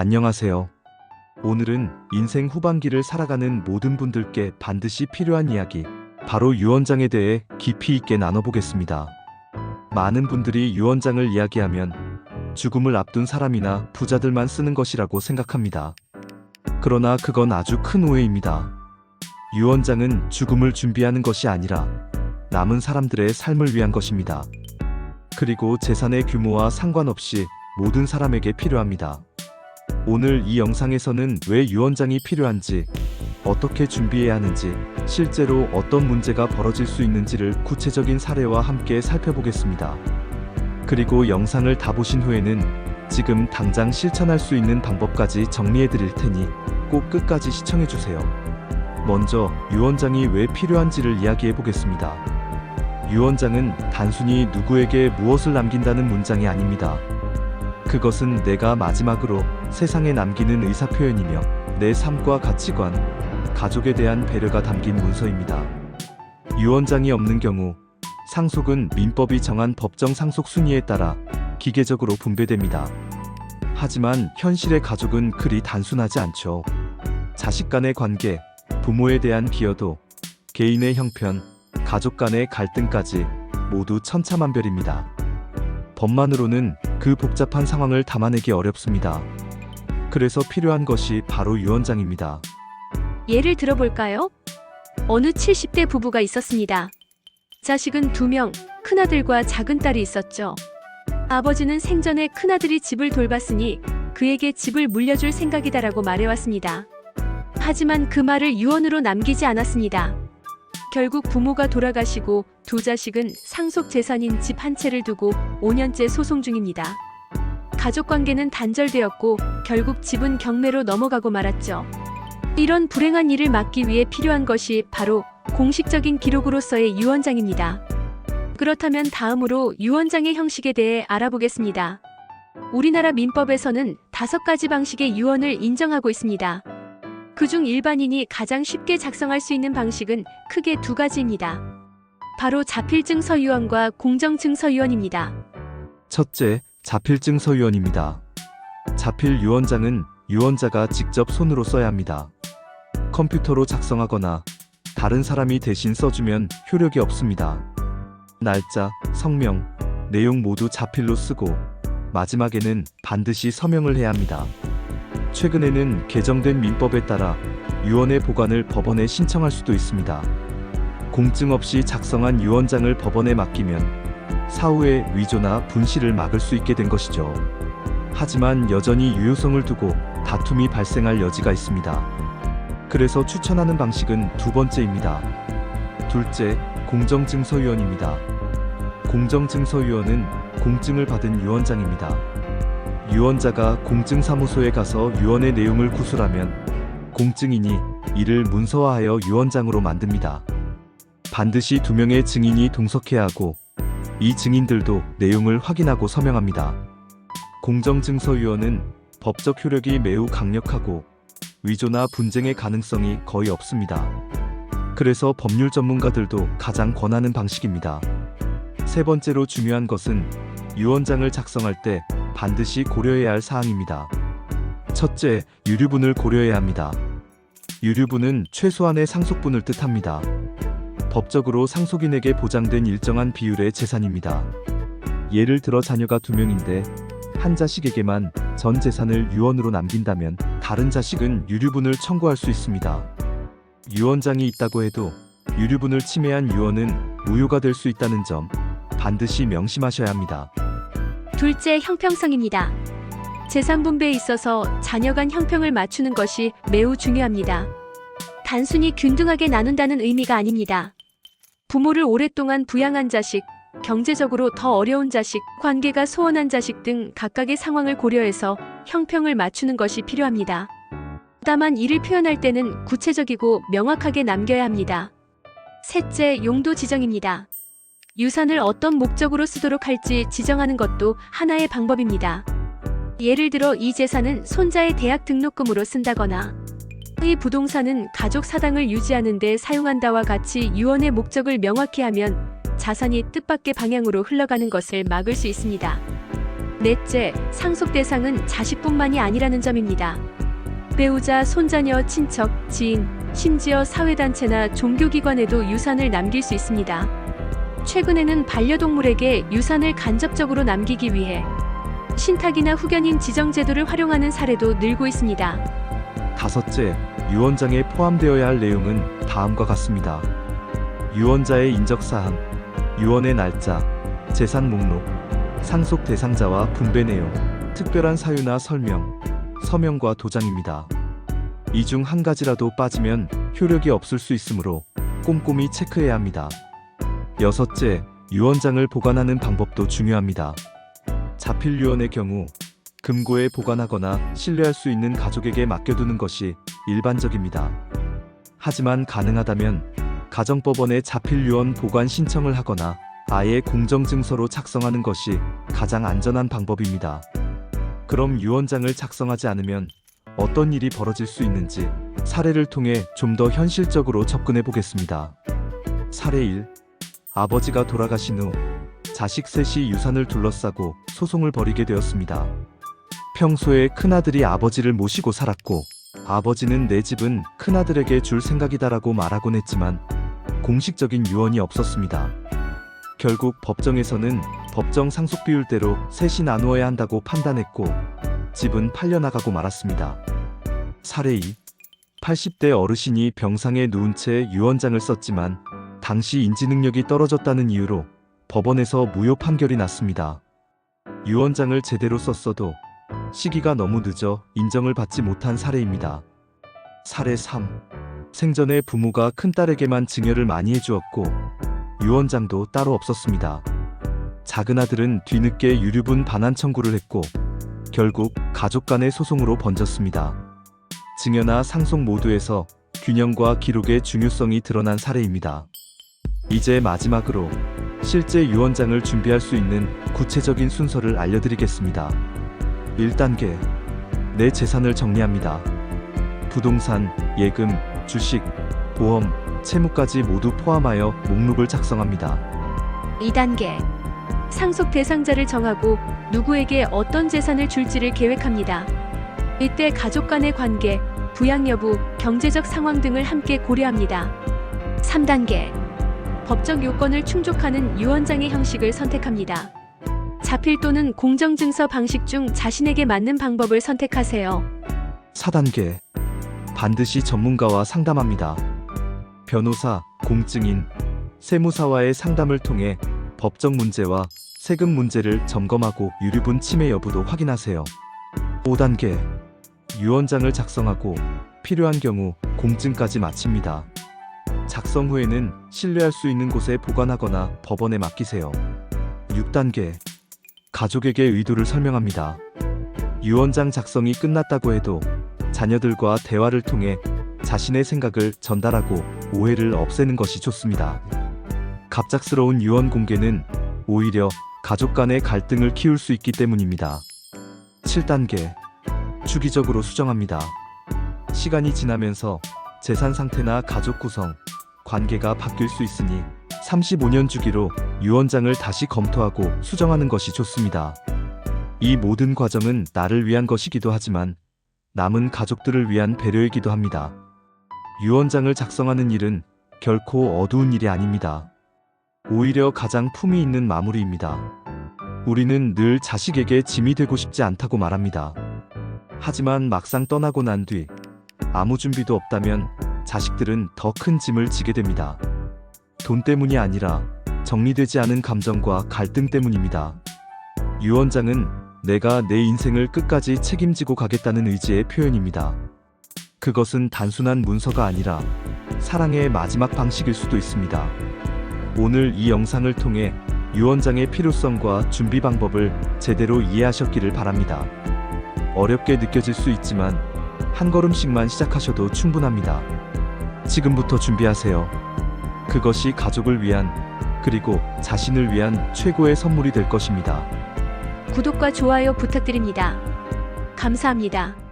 안녕하세요. 오늘은 인생 후반기를 살아가는 모든 분들께 반드시 필요한 이야기, 바로 유언장에 대해 깊이 있게 나눠보겠습니다. 많은 분들이 유언장을 이야기하면 죽음을 앞둔 사람이나 부자들만 쓰는 것이라고 생각합니다. 그러나 그건 아주 큰 오해입니다. 유언장은 죽음을 준비하는 것이 아니라 남은 사람들의 삶을 위한 것입니다. 그리고 재산의 규모와 상관없이 모든 사람에게 필요합니다. 오늘 이 영상에서는 왜 유언장이 필요한지, 어떻게 준비해야 하는지, 실제로 어떤 문제가 벌어질 수 있는지를 구체적인 사례와 함께 살펴보겠습니다. 그리고 영상을 다 보신 후에는 지금 당장 실천할 수 있는 방법까지 정리해 드릴 테니 꼭 끝까지 시청해 주세요. 먼저 유언장이 왜 필요한지를 이야기해 보겠습니다. 유언장은 단순히 누구에게 무엇을 남긴다는 문장이 아닙니다. 그것은 내가 마지막으로 세상에 남기는 의사표현이며 내 삶과 가치관, 가족에 대한 배려가 담긴 문서입니다. 유언장이 없는 경우 상속은 민법이 정한 법정 상속 순위에 따라 기계적으로 분배됩니다. 하지만 현실의 가족은 그리 단순하지 않죠. 자식 간의 관계, 부모에 대한 기여도, 개인의 형편, 가족 간의 갈등까지 모두 천차만별입니다. 법만으로는 그 복잡한 상황을 담아내기 어렵습니다. 그래서 필요한 것이 바로 유언장입니다. 예를 들어볼까요? 어느 70대 부부가 있었습니다. 자식은 두 명, 큰아들과 작은 딸이 있었죠. 아버지는 생전에 큰아들이 집을 돌봤으니 그에게 집을 물려줄 생각이다라고 말해왔습니다. 하지만 그 말을 유언으로 남기지 않았습니다. 결국 부모가 돌아가시고 두 자식은 상속 재산인 집 한 채를 두고 5년째 소송 중입니다. 가족 관계는 단절되었고 결국 집은 경매로 넘어가고 말았죠. 이런 불행한 일을 막기 위해 필요한 것이 바로 공식적인 기록으로서의 유언장입니다. 그렇다면 다음으로 유언장의 형식에 대해 알아보겠습니다. 우리나라 민법에서는 다섯 가지 방식의 유언을 인정하고 있습니다. 그중 일반인이 가장 쉽게 작성할 수 있는 방식은 크게 두 가지입니다. 바로 자필증 서 유언과 공정증 서 유언입니다. 첫째, 자필증 서 유언입니다. 자필 유언장은 유언자가 직접 손으로 써야 합니다. 컴퓨터로 작성하거나 다른 사람이 대신 써주면 효력이 없습니다. 날짜, 성명, 내용 모두 자필로 쓰고 마지막에는 반드시 서명을 해야 합니다. 최근에는 개정된 민법에 따라 유언의 보관을 법원에 신청할 수도 있습니다. 공증 없이 작성한 유언장을 법원에 맡기면 사후에 위조나 분실을 막을 수 있게 된 것이죠. 하지만 여전히 유효성을 두고 다툼이 발생할 여지가 있습니다. 그래서 추천하는 방식은 두 번째입니다. 둘째, 공정증서유언입니다. 공정증서유언은 공증을 받은 유언장입니다. 유언자가 공증사무소에 가서 유언의 내용을 구술하면 공증인이 이를 문서화하여 유언장으로 만듭니다. 반드시 두 명의 증인이 동석해야 하고 이 증인들도 내용을 확인하고 서명합니다. 공정증서유언은 법적 효력이 매우 강력하고 위조나 분쟁의 가능성이 거의 없습니다. 그래서 법률 전문가들도 가장 권하는 방식입니다. 세 번째로 중요한 것은 유언장을 작성할 때 반드시 고려해야 할 사항입니다. 첫째, 유류분을 고려해야 합니다. 유류분은 최소한의 상속분을 뜻합니다. 법적으로 상속인에게 보장된 일정한 비율의 재산입니다. 예를 들어 자녀가 두 명인데 한 자식에게만 전 재산을 유언으로 남긴다면 다른 자식은 유류분을 청구할 수 있습니다. 유언장이 있다고 해도 유류분을 침해한 유언은 무효가 될 수 있다는 점 반드시 명심하셔야 합니다. 둘째, 형평성입니다. 재산 분배에 있어서 자녀 간 형평을 맞추는 것이 매우 중요합니다. 단순히 균등하게 나눈다는 의미가 아닙니다. 부모를 오랫동안 부양한 자식, 경제적으로 더 어려운 자식, 관계가 소원한 자식 등 각각의 상황을 고려해서 형평을 맞추는 것이 필요합니다. 다만 이를 표현할 때는 구체적이고 명확하게 남겨야 합니다. 셋째, 용도 지정입니다. 유산을 어떤 목적으로 쓰도록 할지 지정하는 것도 하나의 방법입니다. 예를 들어 이 재산은 손자의 대학 등록금으로 쓴다거나 이 부동산은 가족 사당을 유지하는 데 사용한다와 같이 유언의 목적을 명확히 하면 자산이 뜻밖의 방향으로 흘러가는 것을 막을 수 있습니다. 넷째, 상속 대상은 자식뿐만이 아니라는 점입니다. 배우자, 손자녀, 친척, 지인, 심지어 사회단체나 종교기관에도 유산을 남길 수 있습니다. 최근에는 반려동물에게 유산을 간접적으로 남기기 위해 신탁이나 후견인 지정 제도를 활용하는 사례도 늘고 있습니다. 다섯째, 유언장에 포함되어야 할 내용은 다음과 같습니다. 유언자의 인적 사항, 유언의 날짜, 재산 목록, 상속 대상자와 분배 내용, 특별한 사유나 설명, 서명과 도장입니다. 이 중 한 가지라도 빠지면 효력이 없을 수 있으므로 꼼꼼히 체크해야 합니다. 여섯째, 유언장을 보관하는 방법도 중요합니다. 자필 유언의 경우 금고에 보관하거나 신뢰할 수 있는 가족에게 맡겨두는 것이 일반적입니다. 하지만 가능하다면 가정법원에 자필 유언 보관 신청을 하거나 아예 공정증서로 작성하는 것이 가장 안전한 방법입니다. 그럼 유언장을 작성하지 않으면 어떤 일이 벌어질 수 있는지 사례를 통해 좀 더 현실적으로 접근해 보겠습니다. 사례 1. 아버지가 돌아가신 후 자식 셋이 유산을 둘러싸고 소송을 벌이게 되었습니다. 평소에 큰아들이 아버지를 모시고 살았고 아버지는 내 집은 큰아들에게 줄 생각이다라고 말하곤 했지만 공식적인 유언이 없었습니다. 결국 법정에서는 법정 상속 비율대로 셋이 나누어야 한다고 판단했고 집은 팔려나가고 말았습니다. 사례 2. 80대 어르신이 병상에 누운 채 유언장을 썼지만 당시 인지 능력이 떨어졌다는 이유로 법원에서 무효 판결이 났습니다. 유언장을 제대로 썼어도 시기가 너무 늦어 인정을 받지 못한 사례입니다. 사례 3. 생전에 부모가 큰딸에게만 증여를 많이 해주었고 유언장도 따로 없었습니다. 작은 아들은 뒤늦게 유류분 반환 청구를 했고 결국 가족 간의 소송으로 번졌습니다. 증여나 상속 모두에서 균형과 기록의 중요성이 드러난 사례입니다. 이제 마지막으로 실제 유언장을 준비할 수 있는 구체적인 순서를 알려드리겠습니다. 1단계 내 재산을 정리합니다. 부동산, 예금, 주식, 보험, 채무까지 모두 포함하여 목록을 작성합니다. 2단계. 상속 대상자를 정하고 누구에게 어떤 재산을 줄지를 계획합니다. 이때 가족 간의 관계, 부양 여부, 경제적 상황 등을 함께 고려합니다. 3단계. 법적 요건을 충족하는 유언장의 형식을 선택합니다. 자필 또는 공정증서 방식 중 자신에게 맞는 방법을 선택하세요. 4단계 반드시 전문가와 상담합니다. 변호사, 공증인, 세무사와의 상담을 통해 법적 문제와 세금 문제를 점검하고 유류분 침해 여부도 확인하세요. 5단계 유언장을 작성하고 필요한 경우 공증까지 마칩니다. 작성 후에는 신뢰할 수 있는 곳에 보관하거나 법원에 맡기세요. 6단계 가족에게 의도를 설명합니다. 유언장 작성이 끝났다고 해도 자녀들과 대화를 통해 자신의 생각을 전달하고 오해를 없애는 것이 좋습니다. 갑작스러운 유언 공개는 오히려 가족 간의 갈등을 키울 수 있기 때문입니다. 7단계 주기적으로 수정합니다. 시간이 지나면서 재산 상태나 가족 구성, 관계가 바뀔 수 있으니 35년 주기로 유언장을 다시 검토하고 수정하는 것이 좋습니다. 이 모든 과정은 나를 위한 것이기도 하지만 남은 가족들을 위한 배려이기도 합니다. 유언장을 작성하는 일은 결코 어두운 일이 아닙니다. 오히려 가장 품이 있는 마무리입니다. 우리는 늘 자식에게 짐이 되고 싶지 않다고 말합니다. 하지만 막상 떠나고 난 뒤 아무 준비도 없다면 자식들은 더 큰 짐을 지게 됩니다. 돈 때문이 아니라 정리되지 않은 감정과 갈등 때문입니다. 유언장은 내가 내 인생을 끝까지 책임지고 가겠다는 의지의 표현입니다. 그것은 단순한 문서가 아니라 사랑의 마지막 방식일 수도 있습니다. 오늘 이 영상을 통해 유언장의 필요성과 준비 방법을 제대로 이해하셨기를 바랍니다. 어렵게 느껴질 수 있지만 한 걸음씩만 시작하셔도 충분합니다. 지금부터 준비하세요. 그것이 가족을 위한 그리고 자신을 위한 최고의 선물이 될 것입니다. 구독과 좋아요 부탁드립니다. 감사합니다.